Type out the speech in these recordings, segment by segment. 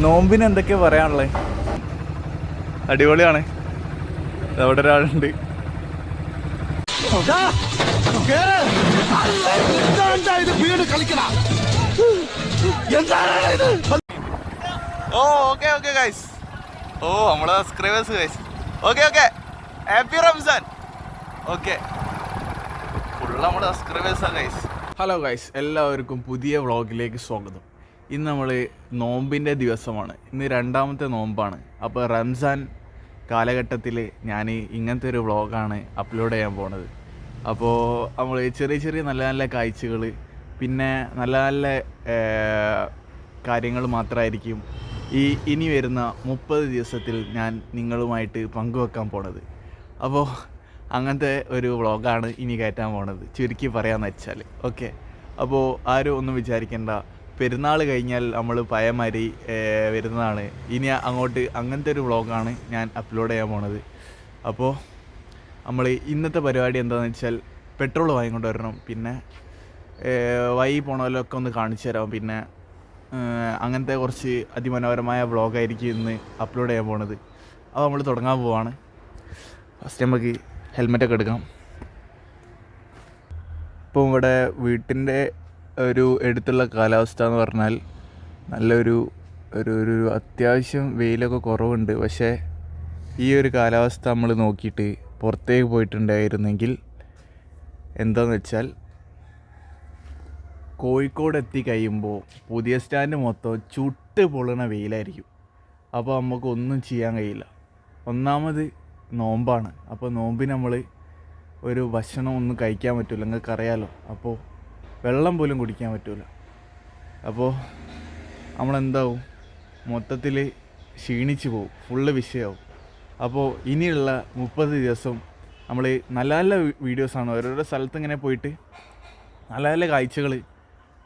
നോമ്പിന് എന്തൊക്കെയാ പറയാനുള്ളത് അടിപൊളിയാണ്. അവിടെ ഒരാളുണ്ട്. Oh okay okay guys oh നമ്മളെ subscribers guys okay okay. Happy Ramzan okay. Full നമ്മുടെ സബ്സ്ക്രൈബേഴ്സാണ് ഗൈസ് ഹലോ ഗൈസ് എല്ലാവർക്കും പുതിയ വ്ളോഗിലേക്ക് സ്വാഗതം. ഇന്ന് നമ്മൾ നോമ്പിന്റെ ദിവസമാണ്. ഇന്ന് രണ്ടാമത്തെ നോമ്പാണ്. അപ്പോൾ റംസാൻ കാലഘട്ടത്തിൽ ഞാൻ ഇങ്ങനത്തെ ഒരു വ്ളോഗാണ് അപ്ലോഡ് ചെയ്യാൻ പോണത്. അപ്പോൾ നമ്മൾ ചെറിയ ചെറിയ നല്ല നല്ല കാഴ്ചകൾ പിന്നെ നല്ല നല്ല കാര്യങ്ങൾ മാത്രമായിരിക്കും ഈ ഇനി വരുന്ന മുപ്പത് ദിവസത്തിൽ ഞാൻ നിങ്ങളുമായിട്ട് പങ്കുവെക്കാൻ പോണത്. അപ്പോൾ അങ്ങനത്തെ ഒരു വ്ളോഗാണ് ഇനി കയറ്റാൻ പോണത്. ചുരുക്കി പറയാമെന്ന് വെച്ചാൽ ഓക്കെ. അപ്പോൾ ആരും ഒന്നും വിചാരിക്കേണ്ട. പെരുന്നാൾ കഴിഞ്ഞാൽ നമ്മൾ പയമാരി വരുന്നതാണ്. ഇനി അങ്ങോട്ട് അങ്ങനത്തെ ഒരു വ്ളോഗാണ് ഞാൻ അപ്ലോഡ് ചെയ്യാൻ പോണത്. അപ്പോൾ നമ്മൾ ഇന്നത്തെ പരിപാടി എന്താണെന്ന് വെച്ചാൽ പെട്രോൾ വാങ്ങിക്കൊണ്ട് വരണം. പിന്നെ വൈ പോണവരൊക്കെ ഒന്ന് കാണിച്ചു തരാം. പിന്നെ അങ്ങനത്തെ കുറച്ച് അതിമനോഹരമായ വ്ളോഗായിരിക്കും ഇന്ന് അപ്ലോഡ് ചെയ്യാൻ പോണത്. അപ്പോൾ നമ്മൾ തുടങ്ങാൻ പോവാണ്. ഫസ്റ്റ് നമുക്ക് ഹെൽമെറ്റൊക്കെ എടുക്കാം. ഇപ്പോൾ ഇവിടെ വീട്ടിന്റെ ഒരു എടുത്തുള്ള കാലാവസ്ഥ എന്ന് പറഞ്ഞാൽ നല്ലൊരു ഒരു ഒരു അത്യാവശ്യം വെയിലൊക്കെ കുറവുണ്ട്. പക്ഷേ ഈ ഒരു കാലാവസ്ഥ നമ്മൾ നോക്കിയിട്ട് പുറത്തേക്ക് പോയിട്ടുണ്ടായിരുന്നെങ്കിൽ എന്താണെന്ന് വെച്ചാൽ കോഴിക്കോട് എത്തി കഴിയുമ്പോൾ പുതിയ സ്റ്റാൻഡ് മൊത്തം ചുട്ട് പൊള്ളണ വെയിലായിരിക്കും. അപ്പോൾ നമുക്കൊന്നും ചെയ്യാൻ കഴിയില്ല. ഒന്നാമത് നോമ്പാണ്. അപ്പോൾ നോമ്പിന് നമ്മൾ ഒരു ഭക്ഷണം ഒന്നും കഴിക്കാൻ പറ്റില്ല നിങ്ങൾക്ക് അറിയാലോ അപ്പോൾ വെള്ളം പോലും കുടിക്കാൻ പറ്റില്ല അപ്പോൾ നമ്മളെന്താവും? മൊത്തത്തിൽ ക്ഷീണിച്ച് പോകും ഫുള്ള് വിഷയമാവും അപ്പോൾ ഇനിയുള്ള മുപ്പത് ദിവസം നമ്മൾ നല്ല നല്ല വീഡിയോസാണ് ഓരോരോ സ്ഥലത്ത് ഇങ്ങനെ പോയിട്ട് നല്ല നല്ല കാഴ്ചകൾ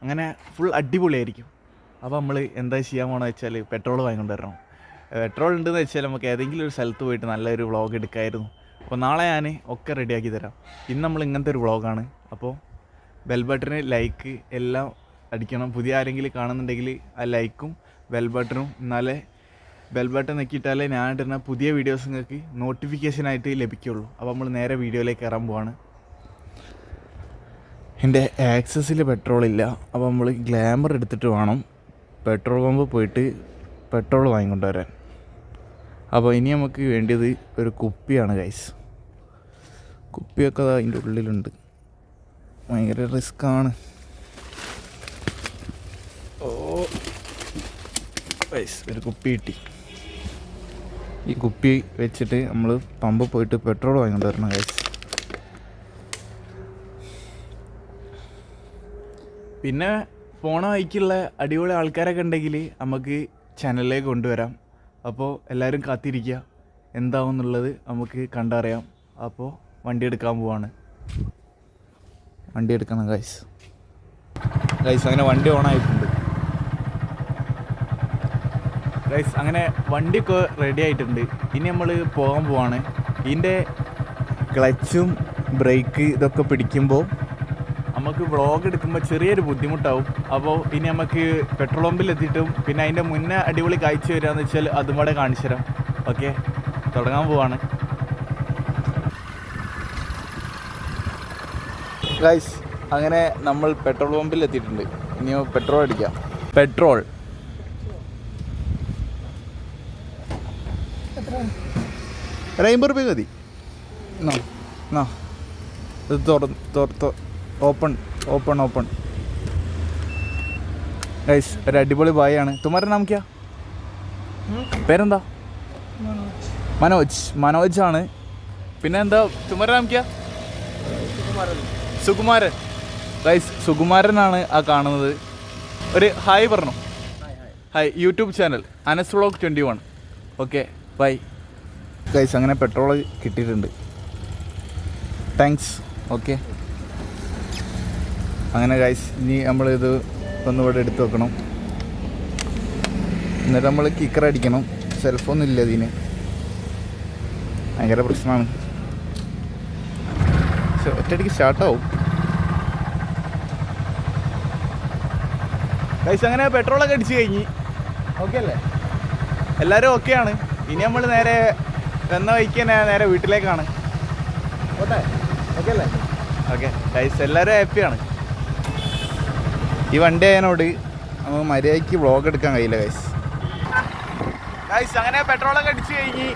അങ്ങനെ ഫുൾ അടിപൊളിയായിരിക്കും. അപ്പോൾ നമ്മൾ എന്താ ചെയ്യാൻ പോകണമെന്ന് വെച്ചാൽ പെട്രോൾ വാങ്ങിക്കൊണ്ട് വരണം. പെട്രോൾ ഉണ്ടെന്ന് വെച്ചാൽ നമുക്ക് ഏതെങ്കിലും ഒരു സ്ഥലത്ത് പോയിട്ട് നല്ലൊരു വ്ളോഗ് എടുക്കായിരുന്നു. അപ്പോൾ നാളെ ഞാൻ ഒക്കെ റെഡിയാക്കി തരാം. ഇന്ന് നമ്മൾ ഇങ്ങനത്തെ ഒരു വ്ളോഗാണ് അപ്പോൾ ബെൽ ബട്ടന് ലൈക്ക് എല്ലാം അടിക്കണം. പുതിയ ആരെങ്കിലും കാണുന്നുണ്ടെങ്കിൽ ആ ലൈക്കും ബെൽ ബട്ടണും എന്നാലേ ബെൽ നെക്കിയിട്ടാലേ ഞാൻ ഇടുന്ന പുതിയ വീഡിയോസ് നിങ്ങൾക്ക് നോട്ടിഫിക്കേഷനായിട്ട് ലഭിക്കുള്ളൂ. അപ്പോൾ നമ്മൾ നേരെ വീഡിയോയിലേക്ക് കയറാൻ പോവാണ്. എന്റെ ആക്സസിൽ പെട്രോൾ ഇല്ല. അപ്പോൾ നമ്മൾ ഗ്ലാമർ എടുത്തിട്ട് വേണം പെട്രോൾ പമ്പ് പോയിട്ട് പെട്രോൾ വാങ്ങിക്കൊണ്ട് വരാൻ അപ്പോൾ ഇനി നമുക്ക് വേണ്ടിയത് ഒരു കുപ്പിയാണ് ഗൈസ് കുപ്പിയൊക്കെ അതിന്റെ ഉള്ളിലുണ്ട്. ഭയങ്കര റിസ്ക്കാണ്. ഓ. വൈസ് ഒരു കുപ്പി കിട്ടി. ഈ കുപ്പി വെച്ചിട്ട് നമ്മൾ പമ്പ് പോയിട്ട് പെട്രോൾ വാങ്ങിക്കൊണ്ട് വരണം ഗൈസ് പിന്നെ പോണ വഴിക്കുള്ള അടിപൊളി ആൾക്കാരൊക്കെ ഉണ്ടെങ്കിൽ നമുക്ക് ചാനലിലേക്ക് കൊണ്ടുവരാം. അപ്പോൾ എല്ലാവരും കാത്തിരിക്കുക എന്താവും എന്നുള്ളത് നമുക്ക് കണ്ടറിയാം. അപ്പോൾ വണ്ടി എടുക്കാൻ പോവാണ്. വണ്ടി എടുക്കണം ഗൈസ് ഗൈസ് അങ്ങനെ വണ്ടി ഓൺ ആയിട്ടുണ്ട്. ഗൈസ് അങ്ങനെ വണ്ടിയൊക്കെ റെഡി ആയിട്ടുണ്ട്. ഇനി നമ്മൾ പോകാൻ പോവാണ്. ഇതിന്റെ ക്ലച്ചും ബ്രേക്ക് ഇതൊക്കെ പിടിക്കുമ്പോൾ നമുക്ക് വ്ളോഗ് എടുക്കുമ്പോൾ ചെറിയൊരു ബുദ്ധിമുട്ടാവും. അപ്പോൾ ഇനി നമുക്ക് പെട്രോൾ പമ്പിൽ എത്തിയിട്ടും പിന്നെ അതിന്റെ മുന്നേ അടിപൊളി കാഴ്ച വരികയെന്ന് വെച്ചാൽ അതും കൂടെ കാണിച്ചു തരാം ഓക്കെ തുടങ്ങാൻ പോവാണ്. ഗൈസ് അങ്ങനെ നമ്മൾ പെട്രോൾ പമ്പിൽ എത്തിയിട്ടുണ്ട്. ഇനി പെട്രോൾ അടിക്കാം. പെട്രോൾ. ഒരു അമ്പത് റുപ്യ മതി. ഇത് തുറന്ന് ഓപ്പൺ ഓപ്പൺ ഓപ്പൺ. ഗൈസ് ഒരു അടിപൊളി ബായാണ്. തുമാരൻ നാം ക്യാ? പേരെന്താ? മനോജ്. മനോജ് ആണ്. പിന്നെ എന്താ തുമാരൻ നാം ക്യാ സുകുമാരൻ. ഗൈസ് സുകുമാരനാണ് ആ കാണുന്നത്. ഒരു ഹായ് പറഞ്ഞു. Hi YouTube channel Anas vlog twenty one okay bye guys അങ്ങനെ പെട്രോൾ കിട്ടിയിട്ടുണ്ട്. താങ്ക്സ് ഓക്കെ അങ്ങനെ ഗൈസ് ഇനി നമ്മളിത് ഒന്ന് ഇവിടെ എടുത്ത് വെക്കണം. എന്നിട്ട് നമ്മൾ കിക്കർ അടിക്കണം. സെൽഫൊന്നും ഇല്ല ഇതിന്. ഭയങ്കര പ്രശ്നമാണ്. പക്ഷെ ഒറ്റയടിക്ക് സ്റ്റാർട്ടാവും ഗൈസ് അങ്ങനെ പെട്രോളൊക്കെ അടിച്ച് കഴിഞ്ഞ്. ഓക്കെ അല്ലേ? എല്ലാവരും ഓക്കെയാണ് ഇനി നമ്മൾ നേരെ വന്ന വഴിക്ക് തന്നെ നേരെ വീട്ടിലേക്കാണ്. ഓട്ടെ ഓക്കെ അല്ലേ? ഓക്കെ ഗൈസ് എല്ലാവരും ഹാപ്പിയാണ് ഈ വണ്ടി ആയതിനോട് നമുക്ക് മര്യാദയ്ക്ക് വ്ളോഗ് എടുക്കാൻ കഴിയില്ല ഗൈസ് ഗൈസ് അങ്ങനെ പെട്രോളൊക്കെ അടിച്ച് കഴിഞ്ഞ്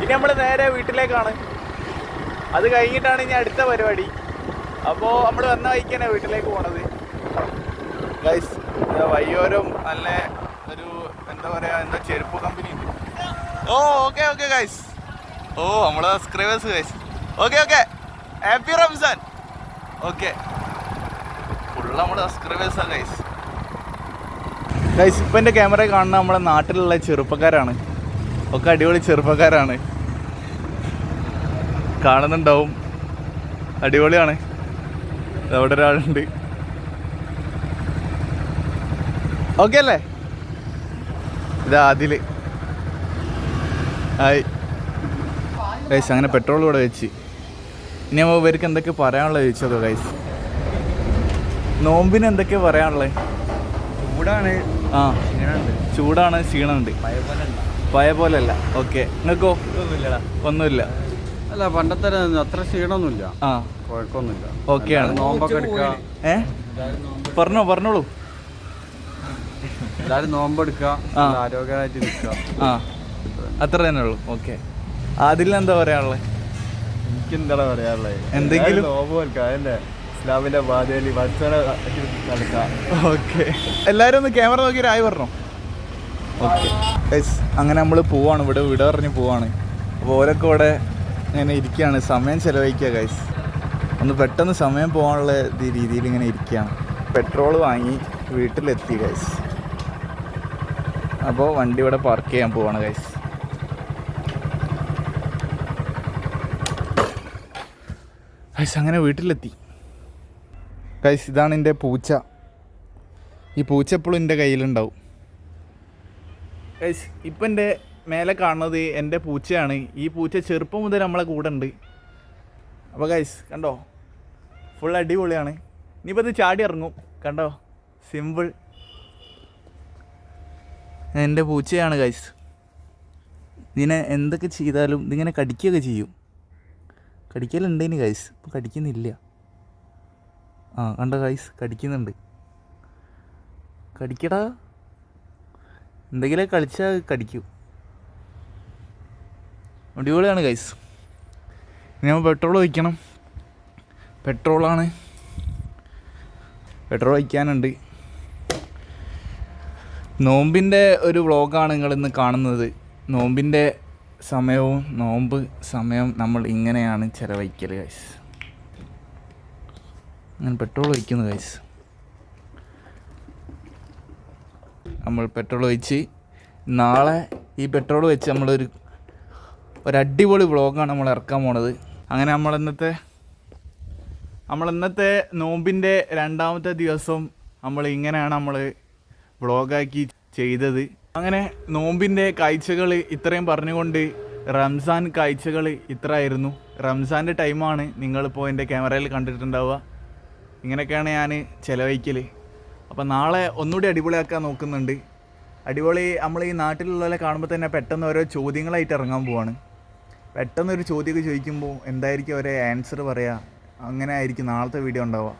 ഇനി നമ്മൾ നേരെ വീട്ടിലേക്കാണ്. അത് കഴിഞ്ഞിട്ടാണ് ഇനി അടുത്ത പരിപാടി. അപ്പോൾ നമ്മൾ വന്ന വഴിക്ക് തന്നെ വീട്ടിലേക്ക് പോണത്. ഗൈസ് വയ്യോരം നല്ല ഒരു എന്താ പറയുക എന്താ ചെരുപ്പ് company oh okay okay guys oh നമ്മളെ subscribers guys okay okay happy Ramzan okay full നമ്മുടെ സബ്സ്ക്രൈബേഴ്സാണ് ഗൈസ് ഗൈസ് ഇപ്പം എന്റെ ക്യാമറ കാണുന്ന നമ്മളെ നാട്ടിലുള്ള ചെറുപ്പക്കാരാണ്. ഒക്കെ അടിപൊളി ചെറുപ്പക്കാരാണ്. കാണുന്നുണ്ടാവും. അടിപൊളിയാണ്. അവിടെ ഒരാളുണ്ട്. ഓക്കെ അല്ലേ? ഇതാ അതിൽ. ആയി. ഗൈസ് അങ്ങനെ പെട്രോൾ കൂടെ വെച്ച്. ഇനി നമ്മൾ ഇവർക്ക് എന്തൊക്കെ പറയാനുള്ളത് ചോദിച്ചതോ ഗൈസ് നോമ്പിന് എന്തൊക്കെ പറയാനുള്ളത് ചൂടാണ്. ആ. ചൂടാണ് ക്ഷീണമുണ്ട്. പഴയ പോലെ അല്ല ഓക്കെ നിങ്ങൾക്കോ? ഒന്നുമില്ല. അല്ല പണ്ടത്തെ അത്ര ക്ഷീണമൊന്നുമില്ല. ആ. കുഴപ്പമൊന്നുമില്ല. ഓക്കെയാണ് നോമ്പൊക്കെ എടുക്കുക ഏ? പറഞ്ഞോ പറഞ്ഞോളൂ. എല്ലാവരും നോമ്പെടുക്കുക ആരോഗ്യമായിട്ട് നിൽക്കുക ആ. അത്ര തന്നെ ഉള്ളു. ഓക്കെ. അതിൽ എന്താ പറയാനുള്ളത് എനിക്കെന്താണ് പറയാനുള്ളത് എന്തെങ്കിലും? നോമ്പ് അതന്നെ ഇസ്ലാമിന്റെ ബാധയിൽ ഓക്കെ. എല്ലാവരും ഒന്ന് ക്യാമറ നോക്കി ആയി പറഞ്ഞോ ഓക്കെ. അങ്ങനെ നമ്മൾ പോവാണ്. ഇവിടെ വിട പറഞ്ഞ് പോവാണ്. അപ്പോൾ ഓരൊക്കെ ഇവിടെ ഇങ്ങനെ ഇരിക്കുകയാണ്. സമയം ചിലവഴിക്കുക ഗൈസ് ഒന്ന് പെട്ടെന്ന് സമയം പോകാനുള്ള രീതിയിൽ ഇങ്ങനെ ഇരിക്കുകയാണ്. പെട്രോൾ വാങ്ങി വീട്ടിലെത്തി ഗൈസ് അപ്പോൾ വണ്ടി ഇവിടെ പാർക്ക് ചെയ്യാൻ പോവാണ് ഗൈസ് ഗൈസ് അങ്ങനെ വീട്ടിലെത്തി. ഗൈസ് ഇതാണ് എന്റെ പൂച്ച. ഈ പൂച്ച എപ്പോഴും എന്റെ കയ്യിലുണ്ടാവും. ഗൈസ് ഇപ്പം എന്റെ മേലെ കാണുന്നത് എന്റെ പൂച്ചയാണ്. ഈ പൂച്ച ചെറുപ്പം മുതൽ നമ്മളെ കൂടെ ഉണ്ട്. അപ്പോൾ ഗൈസ് കണ്ടോ? ഫുൾ അടിപൊളിയാണ്. ഇനിയിപ്പോൾ ഇത് ചാടി ഇറങ്ങും. കണ്ടോ? സിമ്പിൾ എന്റെ പൂച്ചയാണ് ഗൈസ് ഇതിനെ എന്തൊക്കെ ചെയ്താലും ഇതിങ്ങനെ കടിക്കുകയൊക്കെ ചെയ്യും. കടിക്കലുണ്ട് കടിക്കലുണ്ടേന് ഗൈസ് ഇപ്പോൾ കടിക്കുന്നില്ല. ആ കണ്ട ഗൈസ് കടിക്കുന്നുണ്ട്. കടിക്കടാ. എന്തെങ്കിലും കളിച്ചാൽ കടിക്കും. അടിപൊളിയാണ് ഗൈസ് ഇനി നമ്മൾ പെട്രോൾ ഒഴിക്കണം. പെട്രോളാണ് പെട്രോൾ ഒഴിക്കാനുണ്ട്. നോമ്പിന്റെ ഒരു വ്ളോഗാണ് നിങ്ങളിന്ന് കാണുന്നത്. നോമ്പിന്റെ സമയവും നോമ്പ് സമയം നമ്മൾ ഇങ്ങനെയാണ് ചിലവഴിക്കൽ ഗൈസ് ഞാൻ പെട്രോൾ ഒഴിക്കുന്നു ഗൈസ് നമ്മൾ പെട്രോൾ ഒഴിച്ച് നാളെ ഈ പെട്രോൾ വെച്ച് നമ്മളൊരു ഒരു അടിപൊളി വ്ളോഗാണ് നമ്മൾ ഇറക്കാൻ പോണത്. അങ്ങനെ നമ്മൾ ഇന്നത്തെ നമ്മൾ ഇന്നത്തെ നോമ്പിന്റെ രണ്ടാമത്തെ ദിവസം നമ്മൾ ഇങ്ങനെയാണ് നമ്മൾ വ്ളോഗാക്കി ചെയ്തത്. അങ്ങനെ നോമ്പിന്റെ കാഴ്ചകൾ ഇത്രയും പറഞ്ഞുകൊണ്ട് റംസാൻ കാഴ്ചകൾ ഇത്ര ആയിരുന്നു റംസാന്റെ ടൈമാണ് നിങ്ങളിപ്പോൾ എന്റെ ക്യാമറയിൽ കണ്ടിട്ടുണ്ടാവുക. ഇങ്ങനെയൊക്കെയാണ് ഞാൻ ചിലവഴിക്കൽ അപ്പോൾ നാളെ ഒന്നുകൂടി അടിപൊളിയാക്കാൻ നോക്കുന്നുണ്ട്. അടിപൊളി നമ്മൾ ഈ നാട്ടിലുള്ളവരെ കാണുമ്പോൾ തന്നെ പെട്ടെന്ന് ഓരോ ചോദ്യങ്ങളായിട്ട് ഇറങ്ങാൻ പോവാണ്. പെട്ടെന്ന് ഒരു ചോദ്യമൊക്കെ ചോദിക്കുമ്പോൾ എന്തായിരിക്കും അവരെ ആൻസർ പറയുക അങ്ങനെ ആയിരിക്കും നാളത്തെ വീഡിയോ ഉണ്ടാവുക.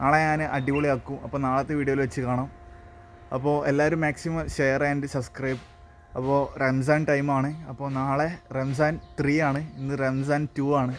നാളെ ഞാൻ അടിപൊളിയാക്കും. അപ്പോൾ നാളത്തെ വീഡിയോയിൽ വെച്ച് കാണാം. അപ്പോൾ എല്ലാവരും മാക്സിമം ഷെയർ ആൻഡ് സബ്സ്ക്രൈബ് അപ്പോൾ റംസാൻ ടൈമാണ് അപ്പോൾ നാളെ റംസാൻ ത്രീ ആണ്. ഇന്ന് റംസാൻ ടു ആണ്.